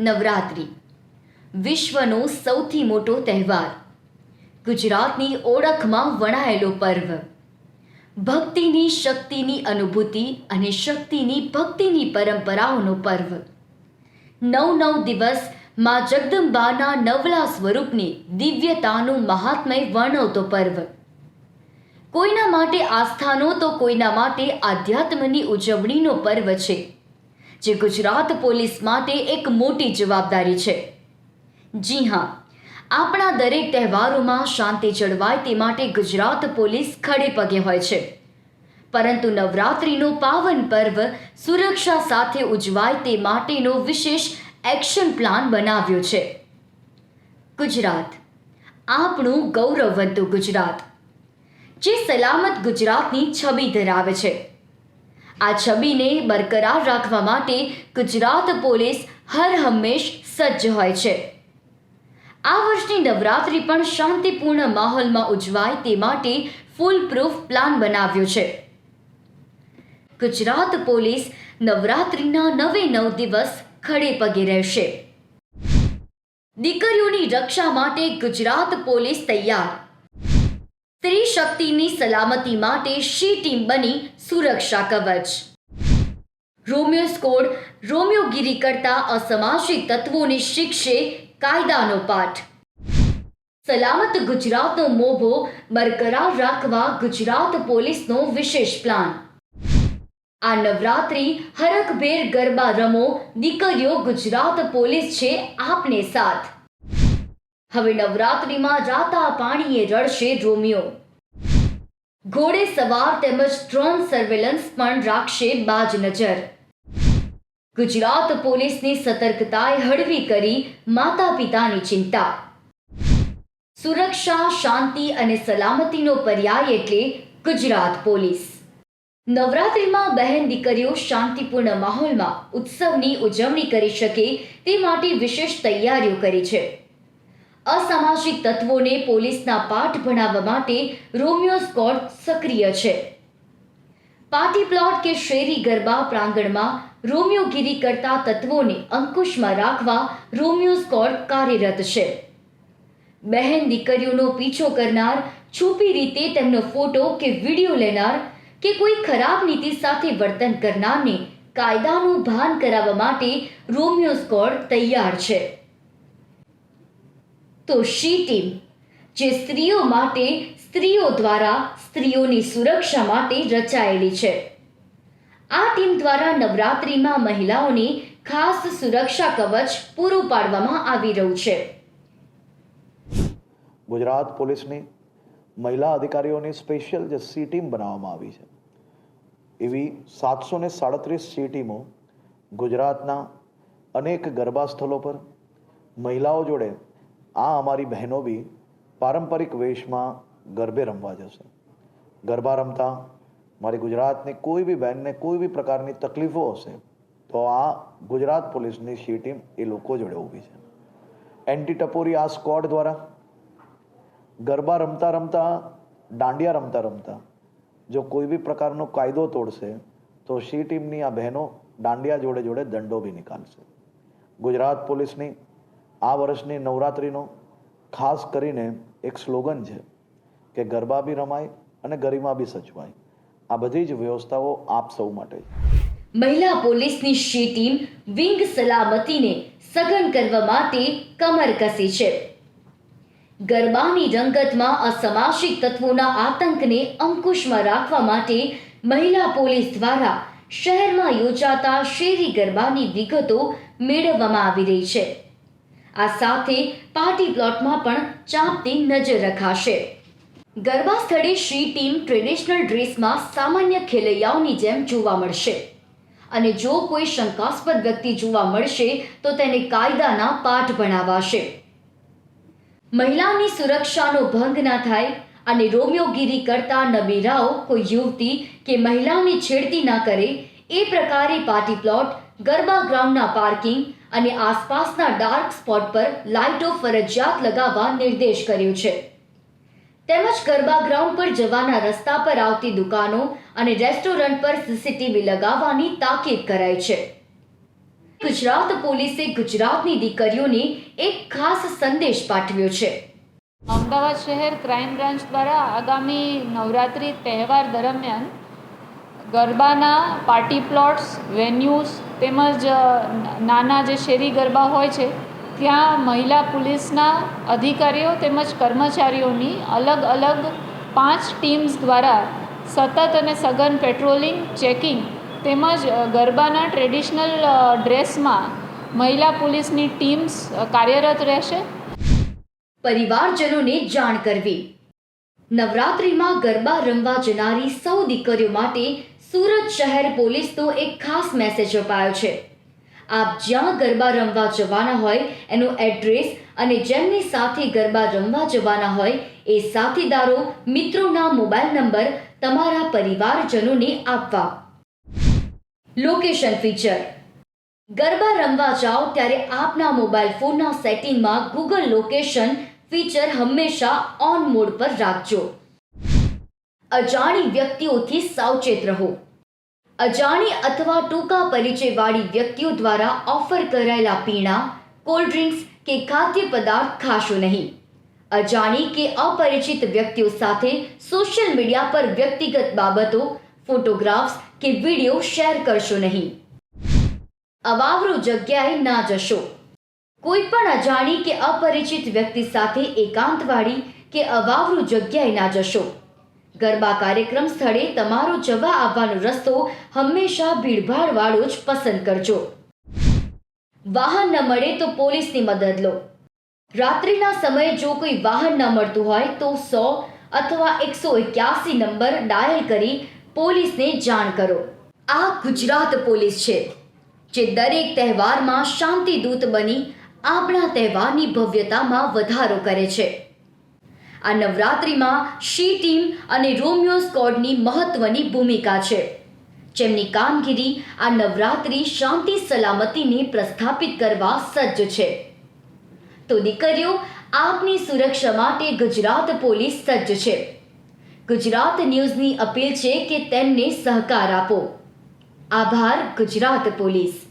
નવરાત્રિ. વિશ્વનો સૌથી મોટો તહેવાર. ગુજરાતની ઓળખમાં વણાયેલો પર્વ. ભક્તિની શક્તિની અનુભૂતિ અને શક્તિની ભક્તિની પરંપરાઓનો પર્વ. નવ નવ દિવસ મા જગદંબાના નવલા સ્વરૂપની દિવ્યતાનું મહાત્મય વર્ણવતો પર્વ. કોઈના માટે આસ્થાનો તો કોઈના માટે આધ્યાત્મની ઉજવણીનો પર્વ છે. જે ગુજરાત પોલીસ માટે એક મોટી જવાબદારી છે. જી હા, આપણા દરેક તહેવારોમાં શાંતિ જળવાય તે માટે ગુજરાત પોલીસ ખડે પગે હોય છે. પરંતુ નવરાત્રિનો પાવન પર્વ સુરક્ષા સાથે ઉજવાય તે માટેનો વિશેષ એક્શન પ્લાન બનાવ્યો છે. ગુજરાત, આપણું ગૌરવવંતું ગુજરાત, જે સલામત ગુજરાતની છબી ધરાવે છે. આ છબીને બરકરાર રાખવા માટે ગુજરાત પોલીસ હર હંમેશ સજ્જ હોય છે. આ વર્ષની નવરાત્રિ પણ શાંતિપૂર્ણ માહોલમાં ઉજવાય તે માટે ફૂલ પ્રૂફ પ્લાન બનાવ્યો છે. ગુજરાત પોલીસ નવરાત્રિના નવે નવ દિવસ ખડે પગે રહેશે. દીકરીઓની રક્ષા માટે ગુજરાત પોલીસ તૈયાર. સ્ત્રી શક્તિની સલામતી માટે શી ટીમ બની સુરક્ષા કવચ? રોમિયો સ્કોડ રોમિયોગીરી કરતા અસામાજિક તત્વોને શિક્ષે કાયદાનો પાઠ. સલામત ગુજરાતનો મોભો બરકરાર રાખવા ગુજરાત પોલીસનો વિશેષ પ્લાન. આ નવરાત્રિ હરખભેર ગરબા રમો દીકરીઓ ગુજરાત પોલીસ છે આપને સાથ. હવે નવરાત્રિમાં જાતા પાણીએ રડશે રોમિયો ઘોડે સવાર તેમજ ડ્રોન સર્વેલન્સ પણ રાખશે બાજ નજર. ગુજરાત પોલીસની સતર્કતાએ હળવી કરી માતા પિતાની ચિંતા. સુરક્ષા, શાંતિ અને સલામતીનો પર્યાય એટલે ગુજરાત પોલીસ. નવરાત્રિમાં બહેન દીકરીઓ શાંતિપૂર્ણ માહોલમાં ઉત્સવની ઉજવણી કરી શકે તે માટે વિશેષ તૈયારીઓ કરી છે. અસામાજિક તત્વોને પોલીસના પાઠ ભણાવવા માટે રોમિયો સ્કોડ સક્રિય છે. પાર્ટી પ્લોટ કે શેરી ગરબા પ્રાંગણમાં રોમિયોગીરી કરતા તત્વોને અંકુશમાં રાખવા રોમિયો સ્કોડ કાર્યરત છે. બહેન દીકરીઓનો પીછો કરનાર, છુપી રીતે તેમનો ફોટો કે વીડિયો લેનાર કે કોઈ ખરાબ નીતિ સાથે વર્તન કરનારને કાયદાનું ભાન કરાવવા માટે રોમિયો સ્કોડ તૈયાર છે. તો શી ટીમ? જે સ્ત્રીઓ માટે, સ્ત્રીઓ દ્વારા સ્ત્રીઓની સુરક્ષા માટે રચાયેલી છે. આ ટીમ દ્વારા નવરાત્રિમાં મહિલાઓની ખાસ સુરક્ષા કવચ પૂરું પાડવામાં આવી રહ્યું છે. ગુજરાત પોલીસની મહિલા અધિકારીઓની સ્પેશિયલ જે સી ટીમ બનાવવામાં આવી છે. એવી સાતસો ને સાડત્રીસ સી ટીમો ગુજરાતના અનેક ગરબા સ્થળો પર મહિલાઓ જોડે આ અમારી બહેનો બી પારંપરિક વેશમાં ગરબે રમવા જશે. ગરબા રમતા મારી ગુજરાતની કોઈ બી બહેનને કોઈ બી પ્રકારની તકલીફો હશે, તો આ ગુજરાત પોલીસની સી ટીમ એ લોકો જોડે ઊભી છે. એન્ટી ટપોરી આ સ્કોડ દ્વારા ગરબા રમતા રમતા, દાંડિયા રમતા રમતા જો કોઈ બી પ્રકારનો કાયદો તોડશે, તો શી ટીમની આ બહેનો દાંડિયા જોડે જોડે દંડો બી નીકાળશે ગુજરાત પોલીસની આ વર્ષની નવરાત્રિનો ખાસ કરીને એક સ્લોગન છે કે ગરબા બી રમાય અને ગરિમા બી સચવાય આ બધી જ વ્યવસ્થાઓ આપ સૌ માટે મહિલા પોલીસની શી ટીમ વિંગ સલામતીને સઘન કરવા માટે કમર કસી છે. ગરબાની રંગતમાં અસામાજિક તત્વોના આતંકને અંકુશમાં રાખવા માટે મહિલા પોલીસ દ્વારા શહેરમાં યોજાતા શેરી ગરબાની વિગતો મેળવવામાં આવી રહી છે. આ સાથે પાર્ટી પ્લોટમાં પણ ચાંપતી નજર રખાશે. ગરબા સ્થળે શ્રી ટીમ ટ્રેડિશનલ ડ્રેસમાં સામાન્ય ખેલૈયાઓની જેમ જોવા મળશે. અને જો કોઈ શંકાસ્પદ વ્યક્તિ જોવા મળશે, તો તેને કાયદાના પાઠ ભણાવાશે. મહિલાઓની સુરક્ષાનો ભંગ ના થાય અને રોમિયોગીરી કરતા નબીરાઓ કોઈ યુવતી કે મહિલાઓની છેડતી ના કરે એ પ્રકારે પાર્ટી પ્લોટ ગરબા ગ્રાઉન્ડના પાર્કિંગ અને આસપાસના ડાર્ક સ્પોટ પર લાઇટો ફરજિયાત લગાવવા નિર્દેશ કર્યો છે. તેમજ ગરબા ગ્રાઉન્ડ પર જવાના રસ્તા પર આવતી દુકાનો અને રેસ્ટોરન્ટ પર સીસીટીવી લગાવવાની તાકીદ કરાઈ છે. ગુજરાત પોલીસે ગુજરાતની દીકરીઓને એક ખાસ સંદેશ પાઠવ્યો છે. અમદાવાદ શહેર ક્રાઇમ બ્રાન્ચ દ્વારા આગામી નવરાત્રિ તહેવાર દરમિયાન ગરબાના પાર્ટી પ્લોટ્સ વેન્યુઝ તેમજ નાના જે શેરી ગરબા હોય છે, ત્યાં મહિલા પોલીસના અધિકારીઓ તેમજ કર્મચારીઓની અલગ અલગ પાંચ ટીમ્સ દ્વારા સતત અને સઘન પેટ્રોલિંગ ચેકિંગ તેમજ ગરબાના ટ્રેડિશનલ ડ્રેસમાં મહિલા પોલીસની ટીમ્સ કાર્યરત રહેશે. પરિવારજનોને જાણ કરવી. નવરાત્રિમાં ગરબા રમવા જનારી સૌ દીકરીઓ માટે સુરત શહેર પોલીસનો એક ખાસ મેસેજ અપાયો છે. આપ જ્યાં ગરબા રમવા જવાના હોય, એનો એડ્રેસ અને જેમની સાથે ગરબા રમવા જવાના હોય, એ સાથીદારો, મિત્રોના મોબાઈલ નંબર તમારા પરિવારજનોને આપવા. લોકેશન ફીચર ગરબા રમવા જાઓ ત્યારે આપના મોબાઈલ ફોનના સેટિંગમાં ગૂગલ લોકેશન ફીચર હંમેશા ઓન મોડ પર રાખજો. અજાણી વ્યક્તિઓથી સાવચેત રહો. અજાણી અથવા ટૂંકા પરિચયવાળી વ્યક્તિઓ દ્વારા ઓફર કરાયેલા પીણા કોલ્ડ ડ્રિંક્સ કે ખાદ્ય પદાર્થ ખાશો નહીં. અજાણી કે અપરિચિત વ્યક્તિઓ સાથે સોશિયલ મીડિયા પર વ્યક્તિગત બાબતો ફોટોગ્રાફ્સ કે વીડિયો શેર કરશો નહીં. અવાવરો જગ્યાએ ના જશો. કોઈ પણ અજાણી કે અપરિચિત વ્યક્તિ સાથે એકાંતવાળી કે અવાવરૂ જગ્યાએ ના જશો. ગરબા કાર્યક્રમ સ્થળે તમારો જવા આવવાનો રસ્તો હંમેશા ભીડભાડવાળો જ પસંદ કરજો. વાહન ન મળે તો પોલીસની મદદ લો. રાત્રિના સમયે જો કોઈ વાહન ન મળતું હોય તો સો અથવા એકસો એક્યાસી નંબર ડાયલ કરી પોલીસને જાણ કરો. આ ગુજરાત પોલીસ છે, જે દરેક તહેવારમાં શાંતિદૂત બની આપણા તહેવારની ભવ્યતામાં વધારો કરે છે. આ નવરાત્રિમાં શી ટીમ અને રોમિયો સ્કોડની મહત્વની ભૂમિકા છે. જેમની કામગીરી આ નવરાત્રિ શાંતિ સલામતીને પ્રસ્થાપિત કરવા સજ્જ છે. તો દીકરીઓ, આપની સુરક્ષા માટે ગુજરાત પોલીસ સજ્જ છે. ગુજરાત ન્યૂઝની અપીલ છે કે તેમને સહકાર આપો. આભાર, ગુજરાત પોલીસ.